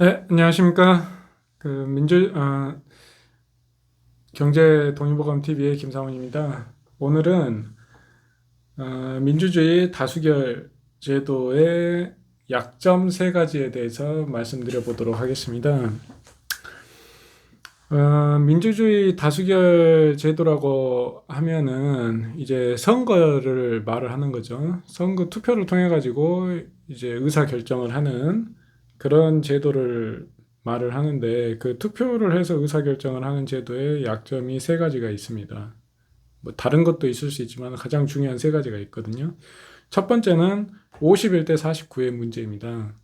네, 안녕하십니까. 그 민주 어, 경제 동의보감 TV의 김상훈입니다. 오늘은 어, 민주주의 다수결 제도의 약점 세 가지에 대해서 말씀드려 보도록 하겠습니다. 어, 민주주의 다수결 제도라고 하면은 이제 선거를 말을 하는 거죠. 선거 투표를 통해 가지고 이제 의사 결정을 하는 그런 제도를 말을 하는데 그 투표를 해서 의사결정을 하는 제도의 약점이 세 가지가 있습니다. 뭐 다른 것도 있을 수 있지만 가장 중요한 세 가지가 있거든요. 첫 번째는 51대 49의 문제입니다.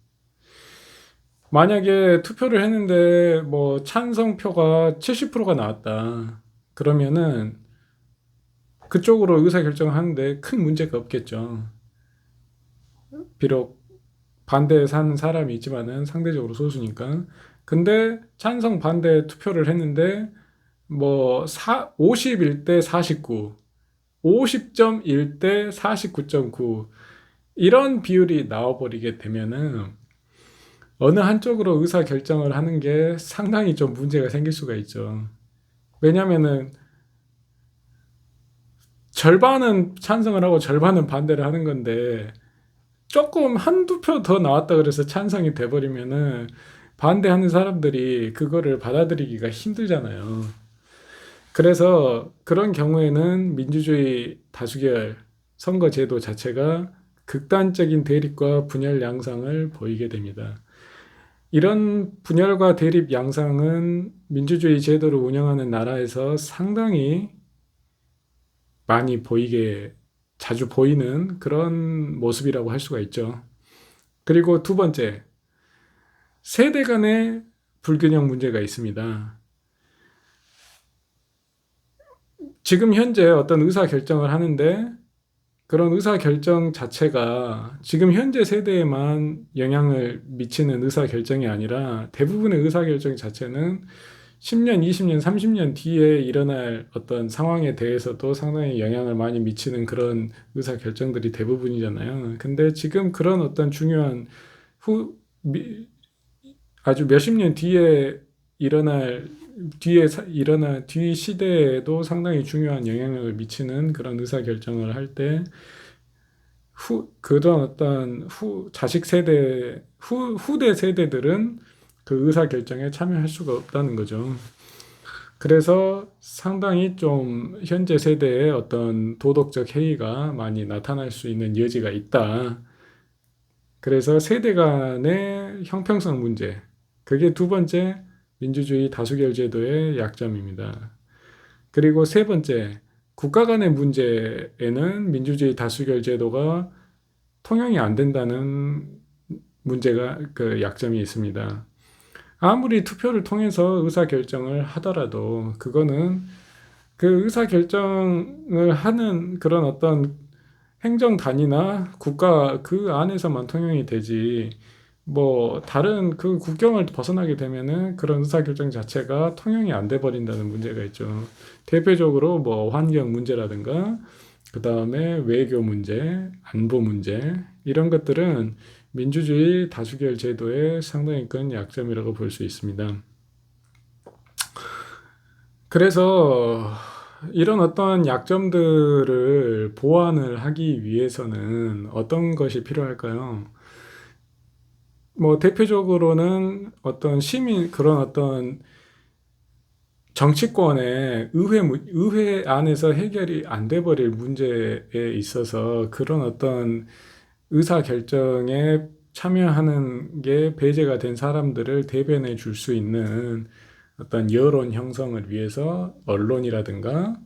만약에 투표를 했는데 뭐 찬성표가 70%가 나왔다. 그러면은 그쪽으로 의사결정을 하는데 큰 문제가 없겠죠. 비록 반대에 사는 사람이 있지만은 상대적으로 소수니까. 근데 찬성 반대 투표를 했는데 뭐 51 대 49, 50.1 대 49.9 이런 비율이 나와버리게 되면은 어느 한쪽으로 의사 결정을 하는 게 상당히 좀 문제가 생길 수가 있죠. 왜냐면은 절반은 찬성을 하고 절반은 반대를 하는 건데 조금 한두 표 더 나왔다 그래서 찬성이 돼버리면은 반대하는 사람들이 그거를 받아들이기가 힘들잖아요. 그래서 그런 경우에는 민주주의 다수결 선거 제도 자체가 극단적인 대립과 분열 양상을 보이게 됩니다. 이런 분열과 대립 양상은 민주주의 제도를 운영하는 나라에서 상당히 많이 보이게 자주 보이는 그런 모습이라고 할 수가 있죠. 그리고 두 번째, 세대 간의 불균형 문제가 있습니다. 지금 현재 어떤 의사 결정을 하는데 그런 의사 결정 자체가 지금 현재 세대에만 영향을 미치는 의사 결정이 아니라 대부분의 의사 결정 자체는 10년, 20년, 30년 뒤에 일어날 어떤 상황에 대해서도 상당히 영향을 많이 미치는 그런 의사 결정들이 대부분이잖아요. 근데 지금 그런 어떤 중요한 후, 미, 아주 몇십 년 뒤에 일어날 뒤에 사, 일어날 뒤 시대에도 상당히 중요한 영향력을 미치는 그런 의사 결정을 할 때 후, 그런 어떤 후, 자식 세대, 후, 후대 세대들은 그 의사 결정에 참여할 수가 없다는 거죠. 그래서 상당히 좀 현재 세대의 어떤 도덕적 해이가 많이 나타날 수 있는 여지가 있다. 그래서 세대 간의 형평성 문제, 그게 두 번째 민주주의 다수결 제도의 약점입니다. 그리고 세 번째, 국가 간의 문제에는 민주주의 다수결 제도가 통용이 안 된다는 문제가 그 약점이 있습니다. 아무리 투표를 통해서 의사 결정을 하더라도 그거는 그 의사 결정을 하는 그런 어떤 행정 단위나 국가 그 안에서만 통용이 되지 뭐 다른 그 국경을 벗어나게 되면은 그런 의사결정 자체가 통용이 안 돼 버린다는 문제가 있죠. 대표적으로 뭐 환경 문제라든가 그 다음에 외교 문제, 안보 문제 이런 것들은 민주주의 다수결 제도의 상당히 큰 약점이라고 볼 수 있습니다. 그래서 이런 어떤 약점들을 보완을 하기 위해서는 어떤 것이 필요할까요? 뭐 대표적으로는 어떤 시민 그런 어떤 정치권의 의회 의회 안에서 해결이 안 돼 버릴 문제에 있어서 그런 어떤 의사 결정에 참여하는 게 배제가 된 사람들을 대변해 줄 수 있는 어떤 여론 형성을 위해서 언론이라든가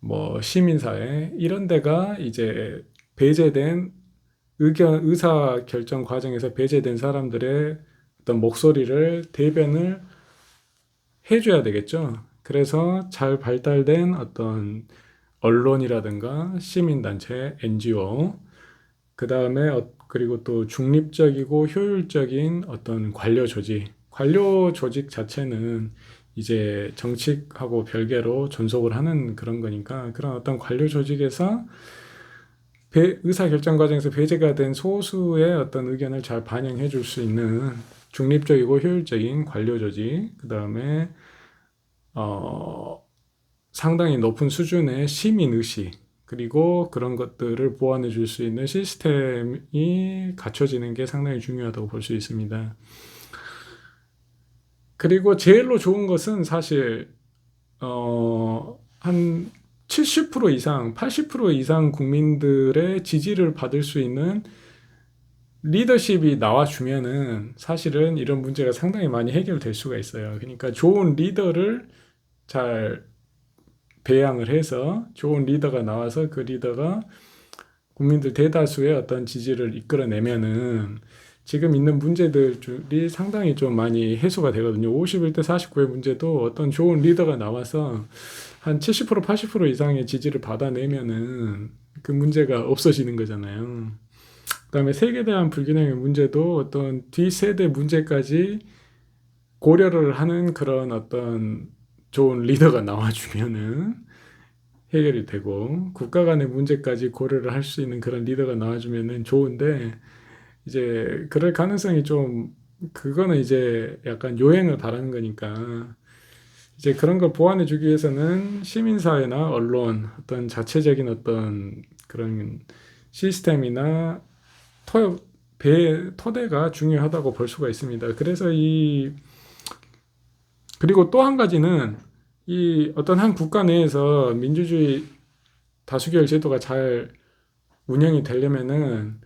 뭐 시민사회 이런 데가 이제 배제된 의견, 의사 결정 과정에서 배제된 사람들의 어떤 목소리를 대변을 해줘야 되겠죠. 그래서 잘 발달된 어떤 언론이라든가 시민단체, NGO, 그 다음에 어, 그리고 또 중립적이고 효율적인 어떤 관료 조직, 관료 조직 자체는 이제 정치하고 별개로 존속을 하는 그런 거니까 그런 어떤 관료 조직에서 배, 의사 결정 과정에서 배제가 된 소수의 어떤 의견을 잘 반영해 줄 수 있는 중립적이고 효율적인 관료 조직, 그 다음에 어, 상당히 높은 수준의 시민 의식, 그리고 그런 것들을 보완해 줄 수 있는 시스템이 갖춰지는 게 상당히 중요하다고 볼 수 있습니다. 그리고 제일로 좋은 것은 사실 어, 한 70% 이상, 80% 이상 국민들의 지지를 받을 수 있는 리더십이 나와주면은 사실은 이런 문제가 상당히 많이 해결될 수가 있어요. 그러니까 좋은 리더를 잘 배양을 해서 좋은 리더가 나와서 그 리더가 국민들 대다수의 어떤 지지를 이끌어내면은 지금 있는 문제들이 상당히 좀 많이 해소가 되거든요. 51대 49의 문제도 어떤 좋은 리더가 나와서 한 70% 80% 이상의 지지를 받아내면은 그 문제가 없어지는 거잖아요. 그다음에 세계에 대한 불균형의 문제도 어떤 뒷세대 문제까지 고려를 하는 그런 어떤 좋은 리더가 나와주면은 해결이 되고 국가 간의 문제까지 고려를 할 수 있는 그런 리더가 나와주면은 좋은데 이제 그럴 가능성이 좀 그거는 이제 약간 요행을 바라는 거니까 이제 그런 걸 보완해 주기 위해서는 시민사회나 언론 어떤 자체적인 어떤 그런 시스템이나 토, 배, 토대가 중요하다고 볼 수가 있습니다. 그래서 이 그리고 또 한 가지는 이 어떤 한 국가 내에서 민주주의 다수결 제도가 잘 운영이 되려면은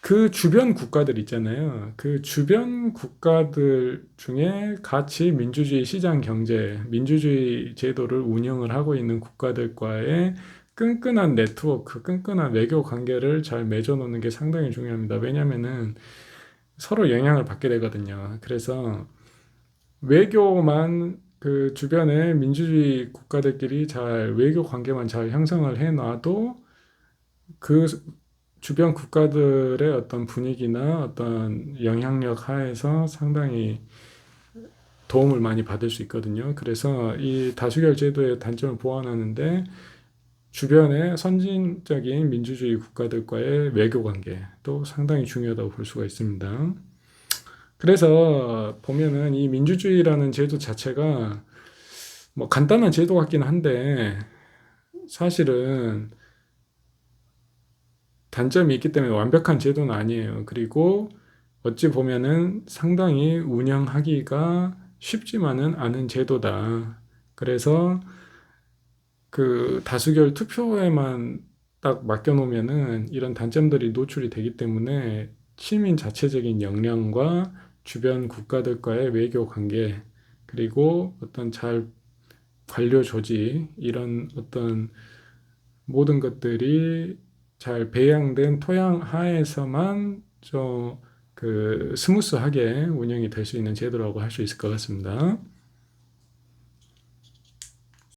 그 주변 국가들 있잖아요. 그 주변 국가들 중에 같이 민주주의 시장 경제, 민주주의 제도를 운영을 하고 있는 국가들과의 끈끈한 네트워크, 끈끈한 외교 관계를 잘 맺어놓는 게 상당히 중요합니다. 왜냐면은 서로 영향을 받게 되거든요. 그래서 외교만 그 주변의 민주주의 국가들끼리 잘 외교 관계만 잘 형성을 해 놔도 그 주변 국가들의 어떤 분위기나 어떤 영향력 하에서 상당히 도움을 많이 받을 수 있거든요. 그래서 이 다수결 제도의 단점을 보완하는데 주변의 선진적인 민주주의 국가들과의 외교 관계도 상당히 중요하다고 볼 수가 있습니다. 그래서 보면은 이 민주주의라는 제도 자체가 뭐 간단한 제도 같긴 한데 사실은 단점이 있기 때문에 완벽한 제도는 아니에요. 그리고 어찌 보면은 상당히 운영하기가 쉽지만은 않은 제도다. 그래서 그 다수결 투표에만 딱 맡겨놓으면은 이런 단점들이 노출이 되기 때문에 시민 자체적인 역량과 주변 국가들과의 외교 관계 그리고 어떤 잘 관료 조직 이런 어떤 모든 것들이 잘 배양된 토양 하에서만 좀 그 스무스하게 운영이 될 수 있는 제도라고 할 수 있을 것 같습니다.